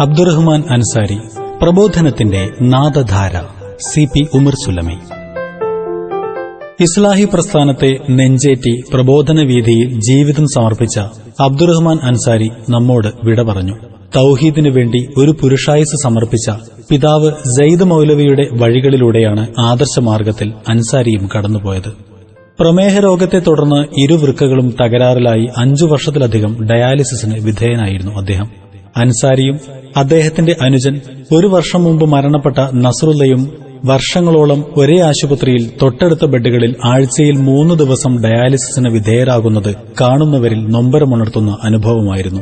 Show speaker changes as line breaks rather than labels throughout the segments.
അബ്ദുറഹ്മാൻ അൻസാരി പ്രബോധനത്തിന്റെ നാദധാര C P Umar Sulami. ഇസ്ലാഹി പ്രസ്ഥാനത്തെ നെഞ്ചേറ്റി പ്രബോധന വീതിയിൽ ജീവിതം സമർപ്പിച്ച അബ്ദുറഹ്മാൻ അൻസാരി നമ്മോട് വിട പറഞ്ഞു. തൌഹീദിനു വേണ്ടി ഒരു പുരുഷായുസ് സമർപ്പിച്ച പിതാവ് ജയ്ദ് മൗലവിയുടെ വഴികളിലൂടെയാണ് ആദർശമാർഗത്തിൽ അൻസാരിയും കടന്നുപോയത്. പ്രമേഹ രോഗത്തെ തുടർന്ന് ഇരുവൃക്കകളും തകരാറിലായി അഞ്ചു വർഷത്തിലധികം ഡയാലിസിസിന് വിധേയനായിരുന്നു അദ്ദേഹം. അൻസാരിയും അദ്ദേഹത്തിന്റെ അനുജൻ ഒരു വർഷം മുമ്പ് മരണപ്പെട്ട നസറുല്ലയും വർഷങ്ങളോളം ഒരേ ആശുപത്രിയിൽ തൊട്ടടുത്ത ബെഡുകളിൽ ആഴ്ചയിൽ മൂന്ന് ദിവസം ഡയാലിസിസിന് വിധേയരാകുന്നത് കാണുന്നവരിൽ നൊമ്പരമുണർത്തുന്ന അനുഭവമായിരുന്നു.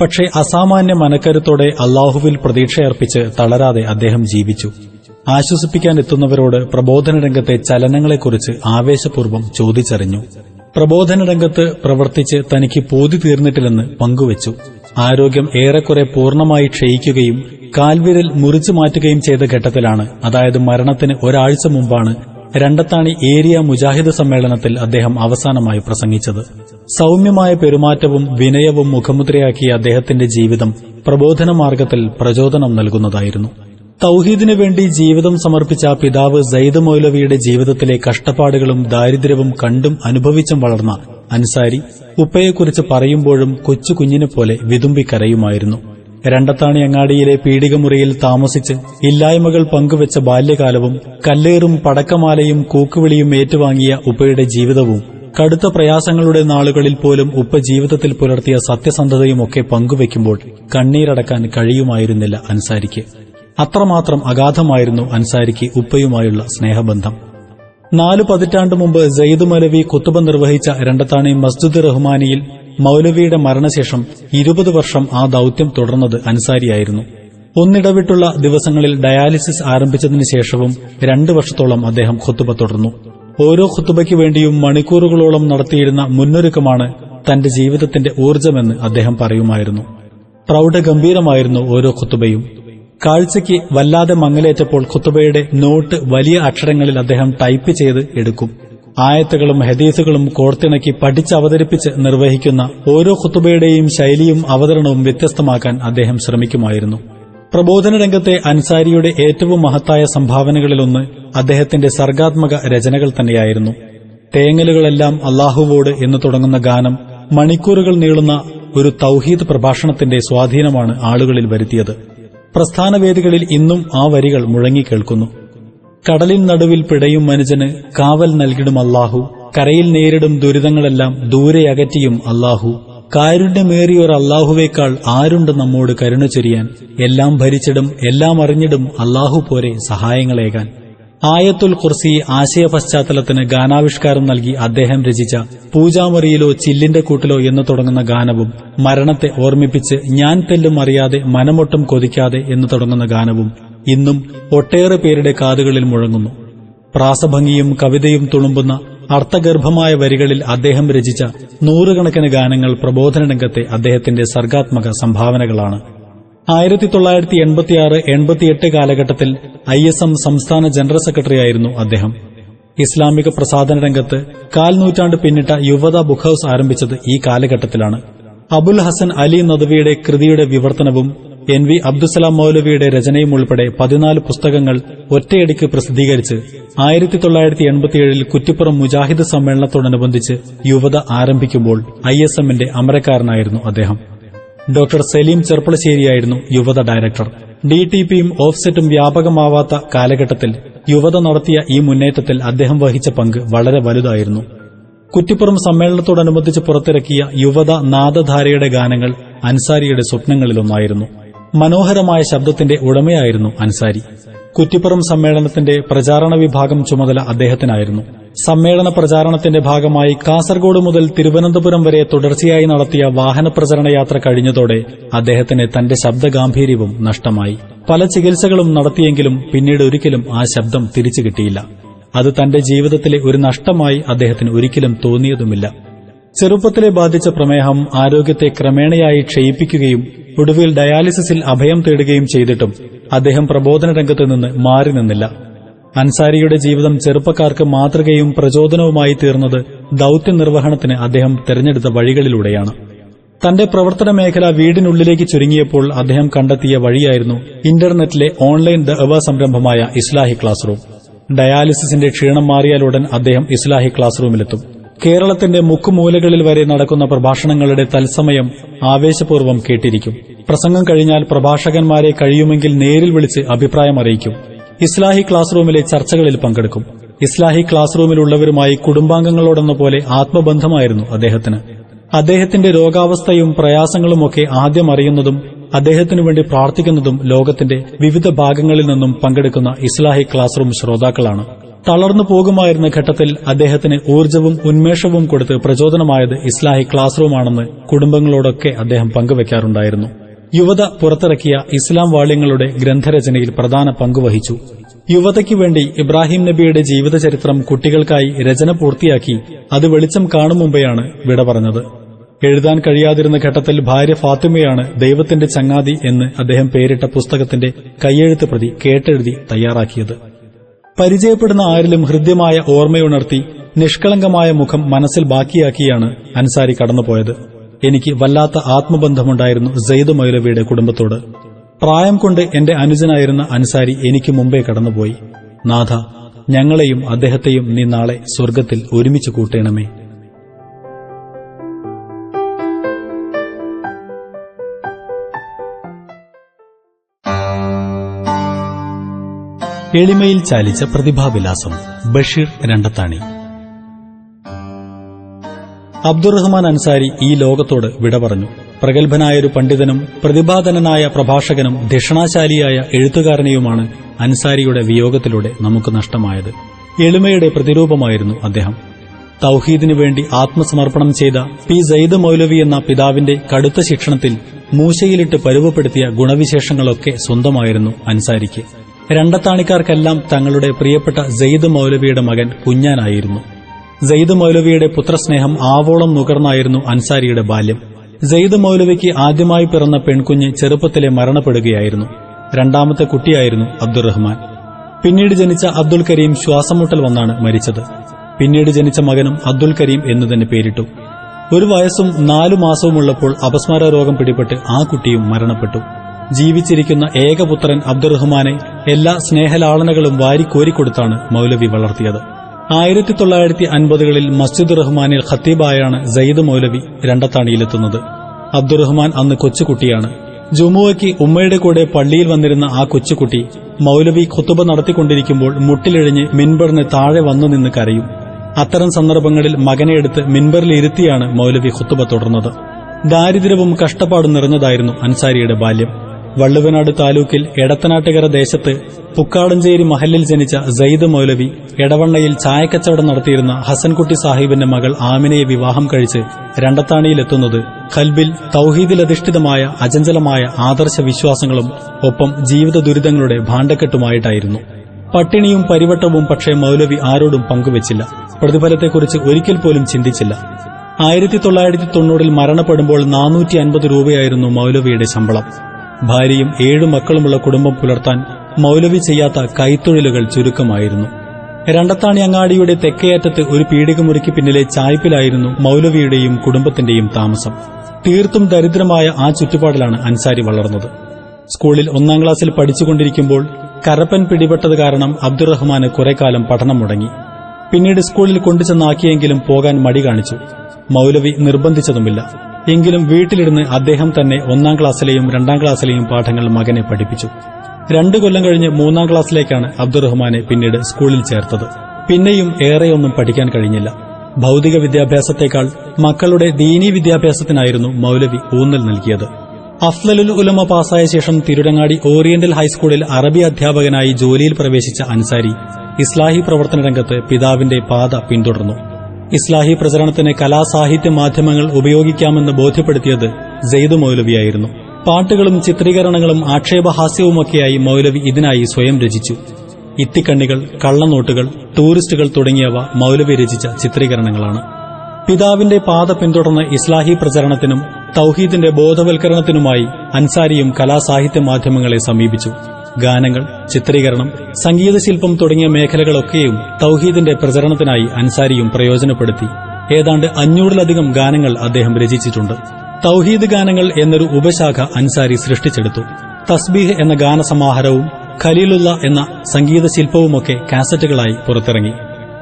പക്ഷേ അസാമാന്യ മനക്കരുത്തോടെ അള്ളാഹുവിൽ പ്രതീക്ഷയർപ്പിച്ച് തളരാതെ അദ്ദേഹം ജീവിച്ചു. ആശ്വസിപ്പിക്കാൻ എത്തുന്നവരോട് പ്രബോധന രംഗത്തെ ചലനങ്ങളെക്കുറിച്ച് ആവേശപൂർവം ചോദിച്ചറിഞ്ഞു. പ്രബോധന രംഗത്ത് പ്രവർത്തിച്ച് തനിക്ക് പോതി തീർന്നിട്ടില്ലെന്ന് പങ്കുവച്ചു. ആരോഗ്യം ഏറെക്കുറെ പൂർണമായി ക്ഷയിക്കുകയും കാൽവിരൽ മുറിച്ചു മാറ്റുകയും ചെയ്ത ഘട്ടത്തിലാണ്. അതായത് മരണത്തിന് ഒരാഴ്ച മുമ്പാണ് രണ്ടത്താണി ഏരിയ മുജാഹിദ് സമ്മേളനത്തിൽ അദ്ദേഹം അവസാനമായി പ്രസംഗിച്ചത്. സൗമ്യമായ പെരുമാറ്റവും വിനയവും മുഖമുദ്രയാക്കിയ അദ്ദേഹത്തിന്റെ ജീവിതം പ്രബോധന മാർഗത്തിൽ പ്രചോദനം നൽകുന്നതായിരുന്നു. തൌഹീദിനു വേണ്ടി ജീവിതം സമർപ്പിച്ച പിതാവ് സയ്യിദ് മൗലവിയുടെ ജീവിതത്തിലെ കഷ്ടപ്പാടുകളും ദാരിദ്ര്യവും കണ്ടും അനുഭവിച്ചും വളർന്ന അൻസാരി ഉപ്പയെക്കുറിച്ച് പറയുമ്പോഴും കൊച്ചു കുഞ്ഞിനെപ്പോലെ വിതുമ്പിക്കരയുമായിരുന്നു. രണ്ടത്താണി അങ്ങാടിയിലെ പീഡികമുറിയിൽ താമസിച്ച് ഇല്ലായ്മകൾ പങ്കുവെച്ച ബാല്യകാലവും കല്ലേറും പടക്കമാലയും കൂക്കുവിളിയും ഏറ്റുവാങ്ങിയ ഉപ്പയുടെ ജീവിതവും കടുത്ത പ്രയാസങ്ങളുടെ നാളുകളിൽ പോലും ഉപ്പ ജീവിതത്തിൽ പുലർത്തിയ സത്യസന്ധതയുമൊക്കെ പങ്കുവെക്കുമ്പോൾ കണ്ണീരടക്കാൻ കഴിയുമായിരുന്നില്ല അൻസാരിക്ക്. അത്രമാത്രം അഗാധമായിരുന്നു അൻസാരിക്ക് ഉപ്പയുമായുള്ള സ്നേഹബന്ധം. നാലു പതിറ്റാണ്ട് മുമ്പ് ജയ്ദ് മൗലവി കുത്തുബ നിർവഹിച്ച രണ്ടത്താണി മസ്ജിദ് റഹ്മാനിയിൽ മൗലവിയുടെ മരണശേഷം ഇരുപത് വർഷം ആ ദൌത്യം തുടർന്നത് അൻസാരിയായിരുന്നു. ഒന്നിടവിട്ടുള്ള ദിവസങ്ങളിൽ ഡയാലിസിസ് ആരംഭിച്ചതിനു ശേഷവും രണ്ടു വർഷത്തോളം അദ്ദേഹം ഖുത്തുബ തുടർന്നു. ഓരോ ഖുത്തുബയ്ക്ക് വേണ്ടിയും മണിക്കൂറുകളോളം നടത്തിയിരുന്ന മുന്നൊരുക്കമാണ് തന്റെ ജീവിതത്തിന്റെ ഊർജമെന്ന് അദ്ദേഹം പറയുമായിരുന്നു. പ്രൗഢഗംഭീരമായിരുന്നു ഓരോ ഖുത്തുബയും. കാഴ്ചയ്ക്ക് വല്ലാതെ മങ്ങലേറ്റപ്പോൾ ഖുത്തുബയുടെ നോട്ട് വലിയ അക്ഷരങ്ങളിൽ അദ്ദേഹം ടൈപ്പ് ചെയ്ത് എടുക്കും. ആയത്തുകളും ഹദീസുകളും കോർത്തിണക്കി പഠിച്ചവതരിപ്പിച്ച് നിർവഹിക്കുന്ന ഓരോ ഖുത്തുബയുടെയും ശൈലിയും അവതരണവും വ്യത്യസ്തമാക്കാൻ അദ്ദേഹം ശ്രമിക്കുമായിരുന്നു. പ്രബോധന രംഗത്തെ അൻസാരിയുടെ ഏറ്റവും മഹത്തായ സംഭാവനകളിലൊന്ന് അദ്ദേഹത്തിന്റെ സർഗാത്മക രചനകൾ തന്നെയായിരുന്നു. തേങ്ങലുകളെല്ലാം അള്ളാഹുവോട് എന്ന് തുടങ്ങുന്ന ഗാനം മണിക്കൂറുകൾ നീളുന്ന ഒരു തൌഹീദ് പ്രഭാഷണത്തിന്റെ സ്വാധീനമാണ് ആളുകളിൽ വരുത്തിയത്. പ്രസ്ഥാനവേദികളിൽ ഇന്നും ആ വരികൾ മുഴങ്ങിക്കേൾക്കുന്നു കടലിൻ നടുവിൽ പിടയും മനുജന് കാവൽ നൽകിടും അല്ലാഹു. കരയിൽ നേരിടും ദുരിതങ്ങളെല്ലാം ദൂരെ അകറ്റിയും അല്ലാഹു. കാരുണ്യമേറിയൊരു അല്ലാഹുവേക്കാൾ ആരുണ്ട് നമ്മോട് കരുണ ചൊരിയാൻ? എല്ലാം ഭരിച്ചിടും എല്ലാം അറിഞ്ഞിടും അല്ലാഹു പോരെ സഹായങ്ങളേകാൻ. ആയത്തുൽ കുർസി ആശയ പശ്ചാത്തലത്തിന് ഗാനാവിഷ്കാരം നൽകി അദ്ദേഹം രചിച്ച പൂജാമുറിയിലോ ചില്ലിന്റെ കൂട്ടിലോ എന്ന് തുടങ്ങുന്ന ഗാനവും മരണത്തെ ഓർമ്മിപ്പിച്ച് ഞാൻ തെല്ലും അറിയാതെ മനമൊട്ടും കൊതിക്കാതെ എന്ന് തുടങ്ങുന്ന ഗാനവും ഇന്നും ഒട്ടേറെ പേരുടെ കാതുകളിൽ മുഴങ്ങുന്നു. പ്രാസഭംഗിയും കവിതയും തുളുമ്പുന്ന അർത്ഥഗർഭമായ വരികളിൽ അദ്ദേഹം രചിച്ച നൂറുകണക്കിന് ഗാനങ്ങൾ പ്രബോധന രംഗത്തെ അദ്ദേഹത്തിന്റെ സർഗാത്മക സംഭാവനകളാണ്. ആയിരത്തി തൊള്ളായിരത്തി എൺപത്തിയാറ് എൺപത്തിയെട്ട് കാലഘട്ടത്തിൽ ഐ എസ് എം സംസ്ഥാന ജനറൽ സെക്രട്ടറിയായിരുന്നു അദ്ദേഹം. ഇസ്ലാമിക പ്രസാധന രംഗത്ത് കാൽ നൂറ്റാണ്ട് പിന്നിട്ട യുവത ബുക്ക് ഹൌസ് ആരംഭിച്ചത് ഈ കാലഘട്ടത്തിലാണ്. അബുൽ ഹസൻ അലി നദ്വിയുടെ കൃതിയുടെ വിവർത്തനവും എൻ വി അബ്ദുസലാം മൗലവിയുടെ രചനയും ഉൾപ്പെടെ പതിനാല് പുസ്തകങ്ങൾ ഒറ്റയടിക്ക് പ്രസിദ്ധീകരിച്ച് ആയിരത്തി തൊള്ളായിരത്തി എൺപത്തിയേഴിൽ കുറ്റിപ്പുറം മുജാഹിദ് സമ്മേളനത്തോടനുബന്ധിച്ച് യുവത ആരംഭിക്കുമ്പോൾ ഐ എസ് എമ്മിന്റെ അമരക്കാരനായിരുന്നു അദ്ദേഹം. ഡോക്ടർ സലീം ചെർപ്പളശ്ശേരിയായിരുന്നു യുവത ഡയറക്ടർ. ഡി ടി പിയും ഓഫ്സെറ്റും വ്യാപകമാവാത്ത കാലഘട്ടത്തിൽ യുവത നടത്തിയ ഈ മുന്നേറ്റത്തിൽ അദ്ദേഹം വഹിച്ച പങ്ക് വളരെ വലുതായിരുന്നു. കുറ്റിപ്പുറം സമ്മേളനത്തോടനുബന്ധിച്ച് പുറത്തിറക്കിയ യുവത നാദധാരയുടെ ഗാനങ്ങൾ അൻസാരിയുടെ സ്വപ്നങ്ങളിലൊന്നായിരുന്നു. മനോഹരമായ ശബ്ദത്തിന്റെ ഉടമയായിരുന്നു അൻസാരി. കുറ്റിപ്പുറം സമ്മേളനത്തിന്റെ പ്രചാരണ വിഭാഗം ചുമതല അദ്ദേഹത്തിനായിരുന്നു. സമ്മേളന പ്രചാരണത്തിന്റെ ഭാഗമായി കാസർഗോഡ് മുതൽ തിരുവനന്തപുരം വരെ തുടർച്ചയായി നടത്തിയ വാഹന പ്രചരണ യാത്ര കഴിഞ്ഞതോടെ അദ്ദേഹത്തിന് തന്റെ ശബ്ദഗാംഭീര്യവും നഷ്ടമായി. പല ചികിത്സകളും നടത്തിയെങ്കിലും പിന്നീട് ഒരിക്കലും ആ ശബ്ദം തിരിച്ചു കിട്ടിയില്ല. അത് തന്റെ ജീവിതത്തിലെ ഒരു നഷ്ടമായി അദ്ദേഹത്തിന് ഒരിക്കലും തോന്നിയതുമില്ല. ചെറുപ്പത്തിലെ ബാധിച്ച പ്രമേഹം ആരോഗ്യത്തെ ക്രമേണയായി ക്ഷയിപ്പിക്കുകയും ഒടുവിൽ ഡയാലിസിസിൽ അഭയം തേടുകയും ചെയ്തിട്ടും അദ്ദേഹം പ്രബോധന രംഗത്ത് നിന്ന് മാറി നിന്നില്ല. അൻസാരിയുടെ ജീവിതം ചെറുപ്പക്കാർക്ക് മാതൃകയും പ്രചോദനവുമായി തീർന്നത് ദൌത്യ നിർവഹണത്തിന് അദ്ദേഹം തെരഞ്ഞെടുത്ത വഴികളിലൂടെയാണ്. തന്റെ പ്രവർത്തന മേഖല വീടിനുള്ളിലേക്ക് ചുരുങ്ങിയപ്പോൾ അദ്ദേഹം കണ്ടെത്തിയ വഴിയായിരുന്നു ഇന്റർനെറ്റിലെ ഓൺലൈൻ ദഅവ സംരംഭമായ ഇസ്ലാഹി ക്ലാസ് റൂം ഡയാലിസിസിന്റെ ക്ഷീണം മാറിയാലുടൻ അദ്ദേഹം ഇസ്ലാഹി ക്ലാസ് റൂമിലെത്തും കേരളത്തിന്റെ മുക്കുമൂലകളിൽ വരെ നടക്കുന്ന പ്രഭാഷണങ്ങളുടെ തത്സമയം ആവേശപൂർവം കേട്ടിരിക്കും. പ്രസംഗം കഴിഞ്ഞാൽ പ്രഭാഷകന്മാരെ കഴിയുമെങ്കിൽ നേരിൽ വിളിച്ച് അഭിപ്രായം അറിയിക്കും. ഇസ്ലാഹി ക്ലാസ് റൂമിലെ ചർച്ചകളിൽ പങ്കെടുക്കും. ഇസ്ലാഹി ക്ലാസ് റൂമിലുള്ളവരുമായി കുടുംബാംഗങ്ങളോടെന്ന പോലെ ആത്മബന്ധമായിരുന്നു അദ്ദേഹത്തിന്. അദ്ദേഹത്തിന്റെ രോഗാവസ്ഥയും പ്രയാസങ്ങളുമൊക്കെ ആദ്യം അറിയുന്നതും അദ്ദേഹത്തിനു വേണ്ടി പ്രാർത്ഥിക്കുന്നതും ലോകത്തിന്റെ വിവിധ ഭാഗങ്ങളിൽ നിന്നും പങ്കെടുക്കുന്ന ഇസ്ലാഹി ക്ലാസ് റൂം ശ്രോതാക്കളാണ്. തളർന്നു പോകുമായിരുന്ന ഘട്ടത്തിൽ അദ്ദേഹത്തിന് ഊർജവും ഉന്മേഷവും കൊടുത്ത് പ്രചോദനമായത് ഇസ്ലാഹി ക്ലാസ് റൂമാണെന്ന് കുടുംബങ്ങളോടൊക്കെ അദ്ദേഹം പങ്കുവയ്ക്കാറുണ്ടായിരുന്നു യുവത പുറത്തിറക്കിയ ഇസ്ലാം വാള്യങ്ങളുടെ ഗ്രന്ഥരചനയിൽ പ്രധാന പങ്കുവഹിച്ചു യുവതയ്ക്കു വേണ്ടി ഇബ്രാഹിം നബിയുടെ ജീവിതചരിത്രം കുട്ടികൾക്കായി രചന പൂർത്തിയാക്കി അത് വെളിച്ചം കാണും മുമ്പെയാണ് വിട പറഞ്ഞത്. എഴുതാൻ കഴിയാതിരുന്ന ഘട്ടത്തിൽ ഭാര്യ ഫാത്തിമയാണ് ദൈവത്തിന്റെ ചങ്ങാതി എന്ന് അദ്ദേഹം പേരിട്ട പുസ്തകത്തിന്റെ കയ്യെഴുത്ത് പ്രതി കേട്ടെഴുതി തയ്യാറാക്കിയത്. പരിചയപ്പെടുന്ന ആരിലും ഹൃദ്യമായ ഓർമ്മയുണർത്തി നിഷ്കളങ്കമായ മുഖം മനസ്സിൽ ബാക്കിയാക്കിയാണ് അൻസാരി കടന്നുപോയത്. എനിക്ക് വല്ലാത്ത ആത്മബന്ധമുണ്ടായിരുന്നു സെയ്ദ് മൗലവിയുടെ കുടുംബത്തോട്. പ്രായം കൊണ്ട് എന്റെ അനുജനായിരുന്ന അൻസാരി എനിക്ക് മുമ്പേ കടന്നുപോയി. നാഥ ഞങ്ങളെയും അദ്ദേഹത്തെയും നീ നാളെ സ്വർഗത്തിൽ ഒരുമിച്ച് കൂട്ടേണമേ. എളിമയിൽ ചാലിച്ച പ്രതിഭാവിലാസം ബഷീർ രണ്ടത്താണി. അബ്ദുറഹ്മാൻ അൻസാരി ഈ ലോകത്തോട് വിട പറഞ്ഞു. പ്രഗത്ഭനായൊരു പണ്ഡിതനും പ്രതിഭാധനനായ പ്രഭാഷകനും ധിഷണാശാലിയായ എഴുത്തുകാരനെയുമാണ് അൻസാരിയുടെ വിയോഗത്തിലൂടെ നമുക്ക് നഷ്ടമായത്. എളിമയുടെ പ്രതിരൂപമായിരുന്നു അദ്ദേഹം. തൌഹീദിനു വേണ്ടി ആത്മസമർപ്പണം ചെയ്ത പി സയ്ദ് മൗലവി എന്ന പിതാവിന്റെ കടുത്ത ശിക്ഷണത്തിൽ മൂശയിലിട്ട് പരുവപ്പെടുത്തിയ ഗുണവിശേഷങ്ങളൊക്കെ സ്വന്തമായിരുന്നു അൻസാരിക്ക്. രണ്ടത്താണിക്കാർക്കെല്ലാം തങ്ങളുടെ പ്രിയപ്പെട്ട സെയ്ദ് മൗലവിയുടെ മകൻ കുഞ്ഞാനായിരുന്നു. സെയ്ദ് മൗലവിയുടെ പുത്രസ്നേഹം ആവോളം നുകർന്നായിരുന്നു അൻസാരിയുടെ ബാല്യം. സെയ്ദ് മൗലവിക്ക് ആദ്യമായി പിറന്ന പെൺകുഞ്ഞ് ചെറുപ്പത്തിലെ മരണപ്പെടുകയായിരുന്നു. രണ്ടാമത്തെ കുട്ടിയായിരുന്നു അബ്ദുറഹ്മാൻ. പിന്നീട് ജനിച്ച അബ്ദുൽ കരീം ശ്വാസമുട്ടൽ വന്നാണ് മരിച്ചത്. പിന്നീട് ജനിച്ച മകനും അബ്ദുൽ കരീം എന്നു തന്നെ പേരിട്ടു. ഒരു വയസ്സും നാലു മാസവുമുള്ളപ്പോൾ അപസ്മാര രോഗം പിടിപെട്ട് ആ കുട്ടിയും മരണപ്പെട്ടു. ജീവിച്ചിരിക്കുന്ന ഏകപുത്രൻ അബ്ദുറഹ്മാനെ എല്ലാ സ്നേഹലാളനകളും വാരിക്കോരിക്കൊടുത്താണ് മൗലവി വളർത്തിയത്. ആയിരത്തി തൊള്ളായിരത്തി അൻപതുകളിൽ മസ്ജിദ് റഹ്മാനിൽ ഖത്തീബായാണ് സയ്യിദ് മൗലവി രണ്ടത്താണിയിലെത്തുന്നത്. അബ്ദുറഹ്മാൻ അന്ന് കൊച്ചുകുട്ടിയാണ്. ജുമുവയ്ക്ക് ഉമ്മയുടെ കൂടെ പള്ളിയിൽ വന്നിരുന്ന ആ കൊച്ചുകുട്ടി മൗലവി ഖുത്തുബ നടത്തിക്കൊണ്ടിരിക്കുമ്പോൾ മുട്ടിലിഴഞ്ഞ് മിൻബറിന് താഴെ വന്നു നിന്ന് കരയും. അത്തരം സന്ദർഭങ്ങളിൽ മകനെ എടുത്ത് മിൻബറിൽ ഇരുത്തിയാണ് മൗലവി ഖുത്തുബ തുടർന്നത്. ദാരിദ്ര്യവും കഷ്ടപ്പാടും നിറഞ്ഞതായിരുന്നു അൻസാരിയുടെ ബാല്യം. വള്ളുവനാട് താലൂക്കിൽ എടത്തനാട്ടുകര ദേശത്ത് പുക്കാടഞ്ചേരി മഹലിൽ ജനിച്ച സയ്യിദ് മൗലവി എടവണ്ണയിൽ ചായക്കച്ചവടം നടത്തിയിരുന്ന ഹസൻകുട്ടി സാഹിബിന്റെ മകൾ ആമിനയെ വിവാഹം കഴിച്ച് രണ്ടത്താണിയിലെത്തുന്നത്. ഖൽബിൽ തൌഹീദിലധിഷ്ഠിതമായ അചഞ്ചലമായ ആദർശ വിശ്വാസങ്ങളും ഒപ്പം ജീവിത ദുരിതങ്ങളുടെ ഭാണ്ഡക്കെട്ടുമായിട്ടായിരുന്നു. പട്ടിണിയും പരിവട്ടവും പക്ഷേ മൗലവി ആരോടും പങ്കുവച്ചില്ല. പ്രതിഫലത്തെക്കുറിച്ച് ഒരിക്കൽ പോലും ചിന്തിച്ചില്ല. ആയിരത്തി തൊള്ളായിരത്തി തൊണ്ണൂറിൽ മരണപ്പെടുമ്പോൾ നാനൂറ്റി അൻപത് രൂപയായിരുന്നു മൗലവിയുടെ ശമ്പളം. ഭാര്യയും ഏഴ് മക്കളുമുള്ള കുടുംബം പുലർത്താൻ മൗലവി ചെയ്യാത്ത കൈത്തൊഴിലുകൾ ചുരുക്കമായിരുന്നു. രണ്ടത്താണി അങ്ങാടിയുടെ തെക്കേയറ്റത്ത് ഒരു പീടികമുറിക്ക് പിന്നിലെ ചായ്പിലായിരുന്നു മൗലവിയുടെയും കുടുംബത്തിന്റെയും താമസം. തീർത്തും ദരിദ്രമായ ആ ചുറ്റുപാടിലാണ് അൻസാരി വളർന്നത്. സ്കൂളിൽ ഒന്നാം ക്ലാസ്സിൽ പഠിച്ചുകൊണ്ടിരിക്കുമ്പോൾ കരപ്പൻ പിടിപെട്ടത് കാരണം അബ്ദുറഹ്മാന് കുറെക്കാലം പഠനം മുടങ്ങി. പിന്നീട് സ്കൂളിൽ കൊണ്ടുചെന്നാക്കിയെങ്കിലും പോകാൻ മടി കാണിച്ചു. മൗലവി നിർബന്ധിച്ചതുമില്ല. എങ്കിലും വീട്ടിലിരുന്ന് അദ്ദേഹം തന്നെ ഒന്നാം ക്ലാസ്സിലെയും രണ്ടാം ക്ലാസ്സിലെയും പാഠങ്ങൾ മകനെ പഠിപ്പിച്ചു. രണ്ടു കൊല്ലം കഴിഞ്ഞ് മൂന്നാം ക്ലാസ്സിലേക്കാണ് അബ്ദുറഹ്മാനെ പിന്നീട് സ്കൂളിൽ ചേർത്തത്. പിന്നെയും ഏറെയൊന്നും പഠിക്കാൻ കഴിഞ്ഞില്ല. ഭൗതിക വിദ്യാഭ്യാസത്തെക്കാൾ മക്കളുടെ ദീനീ വിദ്യാഭ്യാസത്തിനായിരുന്നു മൗലവി ഊന്നൽ നൽകിയത്. അഫ്ലലുൽ ഉലമ പാസായ ശേഷം തിരുടങ്ങാടി ഓറിയന്റൽ ഹൈസ്കൂളിൽ അറബി അധ്യാപകനായി ജോലിയിൽ പ്രവേശിച്ച അൻസാരി ഇസ്ലാഹി പ്രവർത്തന രംഗത്ത് പിതാവിന്റെ പാത പിന്തുടർന്നു. ഇസ്ലാഹി പ്രചരണത്തിന് കലാസാഹിത്യ മാധ്യമങ്ങൾ ഉപയോഗിക്കാമെന്ന് ബോധ്യപ്പെടുത്തിയത് ജെയ്ദ് മൗലവിയായിരുന്നു. പാട്ടുകളും ചിത്രീകരണങ്ങളും ആക്ഷേപഹാസ്യവുമൊക്കെയായി മൗലവി ഇതിനായി സ്വയം രചിച്ചു. ഇത്തിക്കണ്ണികൾ കള്ളനോട്ടുകൾ ടൂറിസ്റ്റുകൾ തുടങ്ങിയവ മൗലവി രചിച്ച ചിത്രീകരണങ്ങളാണ്. പിതാവിന്റെ പാത പിന്തുടർന്ന് ഇസ്ലാഹി പ്രചരണത്തിനും തൌഹീദിന്റെ ബോധവൽക്കരണത്തിനുമായി അൻസാരിയും കലാസാഹിത്യ മാധ്യമങ്ങളെ സമീപിച്ചു. ഗാനങ്ങൾ ചിത്രീകരണം സംഗീതശില്പം തുടങ്ങിയ മേഖലകളൊക്കെയും തൌഹീദിന്റെ പ്രചരണത്തിനായി അൻസാരിയും പ്രയോജനപ്പെടുത്തി. ഏതാണ്ട് അഞ്ഞൂറിലധികം ഗാനങ്ങൾ അദ്ദേഹം രചിച്ചിട്ടുണ്ട്. തൗഹീദ് ഗാനങ്ങൾ എന്നൊരു ഉപശാഖ അൻസാരി സൃഷ്ടിച്ചെടുത്തു. തസ്ബീഹ് എന്ന ഗാനസമാഹാരവും ഖലീലുള്ള എന്ന സംഗീത ശില്പവുമൊക്കെ കാസറ്റുകളായി പുറത്തിറങ്ങി.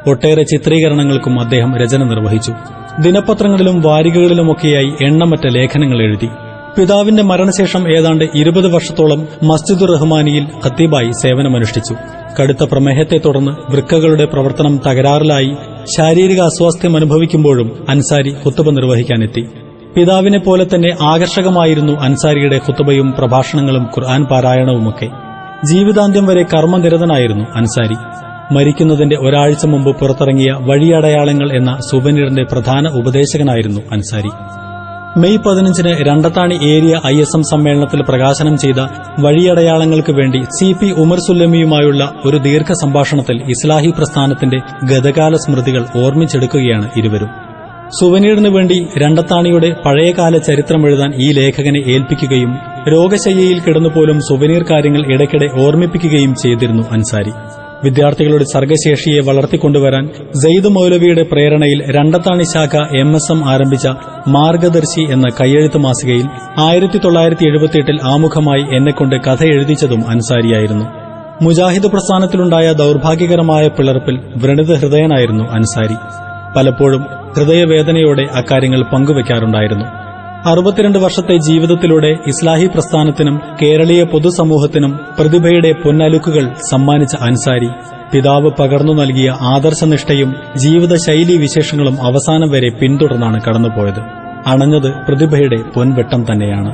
ഒട്ടേറെ ചിത്രീകരണങ്ങൾക്കും അദ്ദേഹം രചന നിർവഹിച്ചു. ദിനപത്രങ്ങളിലും വാരികകളിലുമൊക്കെയായി എണ്ണമറ്റ ലേഖനങ്ങൾ എഴുതി. പിതാവിന്റെ മരണശേഷം ഏതാണ്ട് ഇരുപത് വർഷത്തോളം മസ്ജിദുർ റഹ്മാനിയിൽ ഖത്തീബായി സേവനമനുഷ്ഠിച്ചു. കടുത്ത പ്രമേഹത്തെ തുടർന്ന് വൃക്കകളുടെ പ്രവർത്തനം തകരാറിലായി ശാരീരിക അസ്വാസ്ഥ്യം അനുഭവിക്കുമ്പോഴും അൻസാരി കുത്തുബ നിർവഹിക്കാനെത്തി. പിതാവിനെ പോലെ തന്നെ ആകർഷകമായിരുന്നു അൻസാരിയുടെ കുത്തുബയും പ്രഭാഷണങ്ങളും ഖുർആൻ പാരായണവുമൊക്കെ. ജീവിതാന്ത്യം വരെ കർമ്മനിരതനായിരുന്നു അൻസാരി. മരിക്കുന്നതിന്റെ ഒരാഴ്ച മുമ്പ് പുറത്തിറങ്ങിയ വഴിയടയാളങ്ങൾ എന്ന സുബനീറിന്റെ പ്രധാന ഉപദേശകനായിരുന്നു അൻസാരി. മെയ് പതിനഞ്ചിന് Randathani area I S M സമ്മേളനത്തിൽ പ്രകാശനം ചെയ്ത വഴിയടയാളങ്ങൾക്ക് വേണ്ടി സി പി ഉമർ സുല്ലമിയുമായുള്ള ഒരു ദീർഘ സംഭാഷണത്തിൽ ഇസ്ലാഹി പ്രസ്ഥാനത്തിന്റെ ഗതകാല സ്മൃതികൾ ഓർമ്മിച്ചെടുക്കുകയാണ് ഇരുവരും. സുവനീറിനു വേണ്ടി രണ്ടത്താണിയുടെ പഴയകാല ചരിത്രം എഴുതാൻ ഈ ലേഖകനെ ഏൽപ്പിക്കുകയും രോഗശയ്യയിൽ കിടന്നുപോലും സുവനീർ കാര്യങ്ങൾ ഇടയ്ക്കിടെ ഓർമ്മിപ്പിക്കുകയും ചെയ്തിരുന്നു അൻസാരി. വിദ്യാർത്ഥികളുടെ സർഗശേഷിയെ വളർത്തിക്കൊണ്ടുവരാൻ സെയ്ദ് മൗലവിയുടെ പ്രേരണയിൽ രണ്ടത്താണി ശാഖ എം എസ് എം ആരംഭിച്ച മാർഗദർശി എന്ന കയ്യെഴുത്ത് മാസികയിൽ ആയിരത്തി തൊള്ളായിരത്തി എഴുപത്തിയെട്ടിൽ ആമുഖമായി എന്നെക്കൊണ്ട് കഥ എഴുതിച്ചതും അൻസാരിയായിരുന്നു. മുജാഹിദ് പ്രസ്ഥാനത്തിലുണ്ടായ ദൌർഭാഗ്യകരമായ പിളർപ്പിൽ വ്രണിത ഹൃദയനായിരുന്നു അൻസാരി. പലപ്പോഴും ഹൃദയവേദനയോടെ അക്കാര്യങ്ങൾ പങ്കുവയ്ക്കാറുണ്ടായിരുന്നു അറുപത്തിരണ്ട് വർഷത്തെ ജീവിതത്തിലൂടെ ഇസ്ലാഹി പ്രസ്ഥാനത്തിനും കേരളീയ പൊതുസമൂഹത്തിനും പ്രതിഭയുടെ പൊന്നലുക്കുകൾ സമ്മാനിച്ച അൻസാരി. പിതാവ് പകർന്നു നൽകിയ ആദർശനിഷ്ഠയും ജീവിതശൈലി വിശേഷങ്ങളും അവസാനം വരെ പിന്തുടർന്നാണ് കടന്നുപോയത്. അണഞ്ഞത് പ്രതിഭയുടെ പൊൻവെട്ടം തന്നെയാണ്.